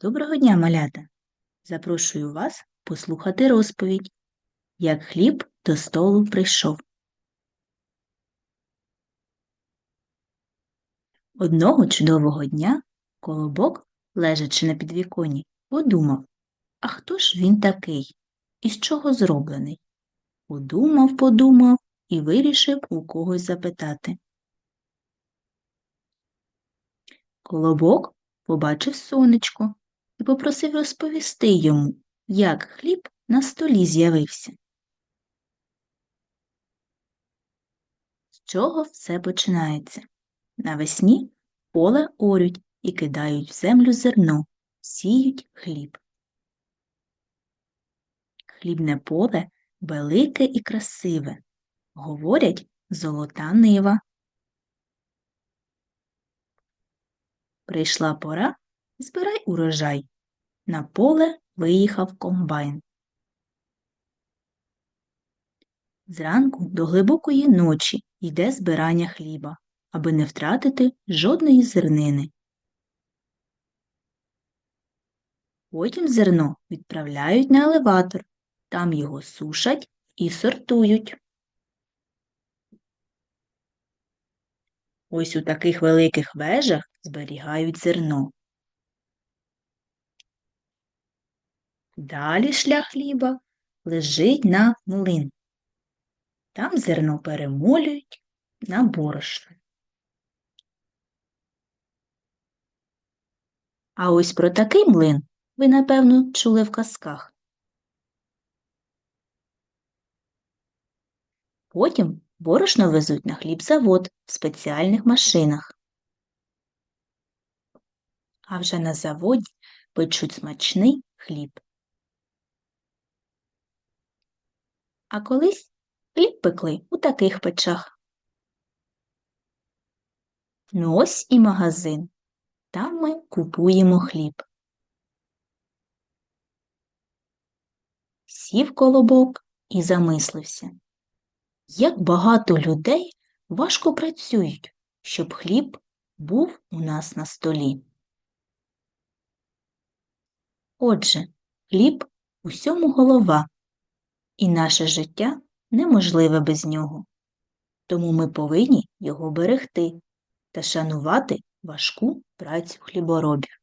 Доброго дня, малята! Запрошую вас послухати розповідь, як хліб до столу прийшов. Одного чудового дня колобок, лежачи на підвіконі, подумав, а хто ж він такий? Із чого зроблений? Подумав, подумав і вирішив у когось запитати. Колобок побачив сонечко і попросив розповісти йому, як хліб на столі з'явився. З чого все починається? Навесні поле орють і кидають в землю зерно, сіють хліб. Хлібне поле велике і красиве. Говорять золота нива. Прийшла пора, збирай урожай. На поле виїхав комбайн. Зранку до глибокої ночі йде збирання хліба, аби не втратити жодної зернини. Потім зерно відправляють на елеватор, там його сушать і сортують. Ось у таких великих вежах зберігають зерно. Далі шлях хліба лежить на млин. Там зерно перемолюють на борошно. А ось про такий млин ви, напевно, чули в казках. Потім борошно везуть на хлібзавод в спеціальних машинах. А вже на заводі печуть смачний хліб. А колись хліб пекли у таких печах. Ну ось і магазин. Там ми купуємо хліб. Сів колобок і замислився. Як багато людей важко працюють, щоб хліб був у нас на столі. Отже, хліб усьому голова, і наше життя неможливе без нього. Тому ми повинні його берегти та шанувати важку працю хліборобів.